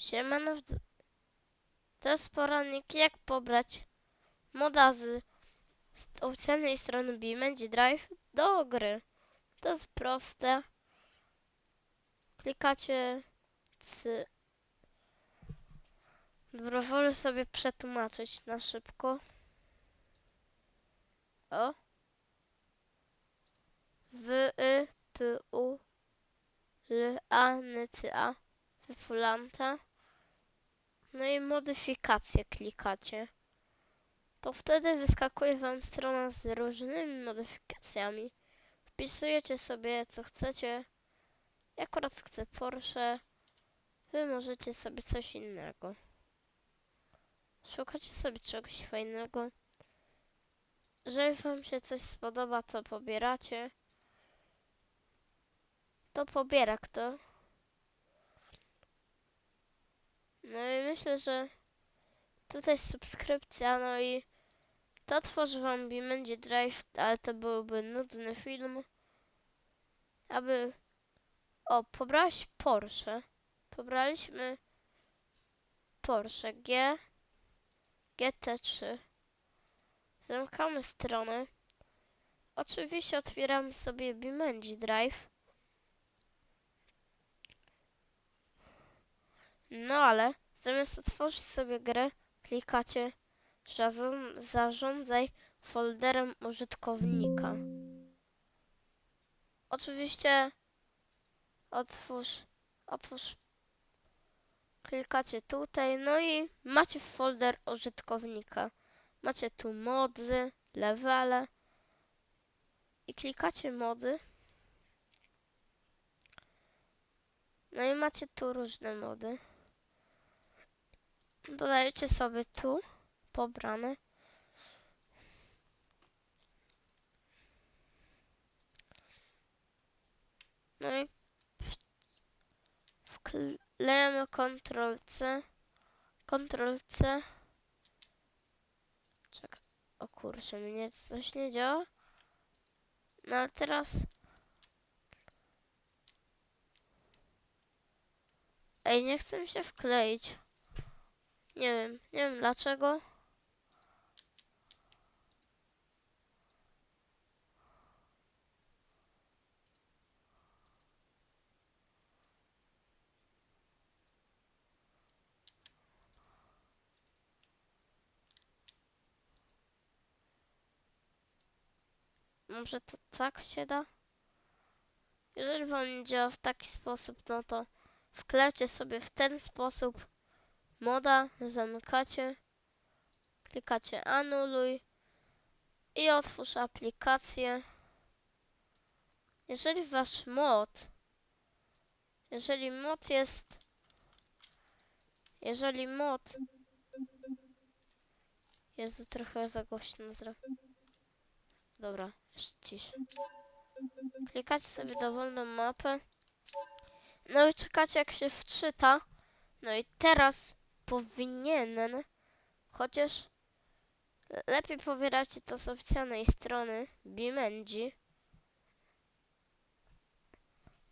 Siemano, to jest poradnik jak pobrać moda z z oficjalnej strony BeamNG Drive do gry. To jest proste. Klikacie c... Dobra, wolę sobie przetłumaczyć na szybko. O. W, y, p, u, l, a, n, c, a. Wyfulanta. No i modyfikacje klikacie. To wtedy wyskakuje wam strona z różnymi modyfikacjami. Wpisujecie sobie co chcecie. Ja akurat chcę Porsche. Wy możecie sobie coś innego. Szukacie sobie czegoś fajnego. Jeżeli wam się coś spodoba, to pobieracie. To pobiera kto. No i myślę, że tutaj subskrypcja, no i to tworzy wam BeamNG Drive, ale to byłby nudny film. Aby... O, pobrałeś Porsche. Pobraliśmy Porsche G GT3. Zamykamy stronę. Oczywiście otwieramy sobie BeamNG Drive. No ale zamiast otworzyć sobie grę, klikacie zarządzaj folderem użytkownika. Oczywiście otwórz, otwórz, klikacie tutaj, no i macie folder użytkownika. Macie tu mody, levele i klikacie mody. No i macie tu różne mody. Dodajecie sobie tu pobrane. No i wklejamy Ctrl C. Ctrl C. Czekaj. O kurczę, mnie coś nie działa. No ale teraz... Ej, nie chcę mi się wkleić. Nie wiem, nie wiem dlaczego. Może to tak się da? Jeżeli wam działa w taki sposób, no to wklecie sobie w ten sposób moda, zamykacie, klikacie anuluj i otwórz aplikację. Jeżeli wasz mod, jeżeli mod jest, jeżeli mod, Jezu, trochę za głośno zrobię. Dobra, jeszcze ciszę. Klikacie sobie dowolną mapę. No i czekacie jak się wczyta. No i teraz powinien, chociaż le- lepiej pobieracie to z oficjalnej strony BeamNG.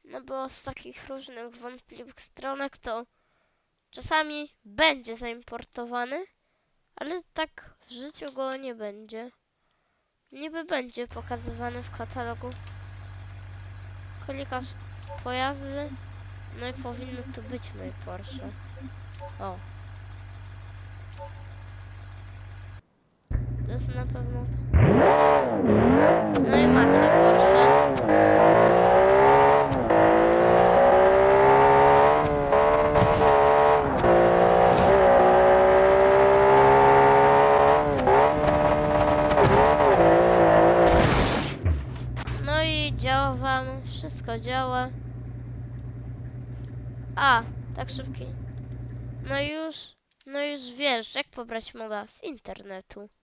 No bo z takich różnych wątpliwych stronek to czasami będzie zaimportowany, ale tak w życiu go nie będzie. Niby będzie pokazywany w katalogu. Klikasz pojazdy, no i powinno tu być moje Porsche. O. To jest na pewno to. No i macie Porsche. No i działa wam, wszystko działa. A, tak szybki. No już, no już wiesz, jak pobrać moda z internetu.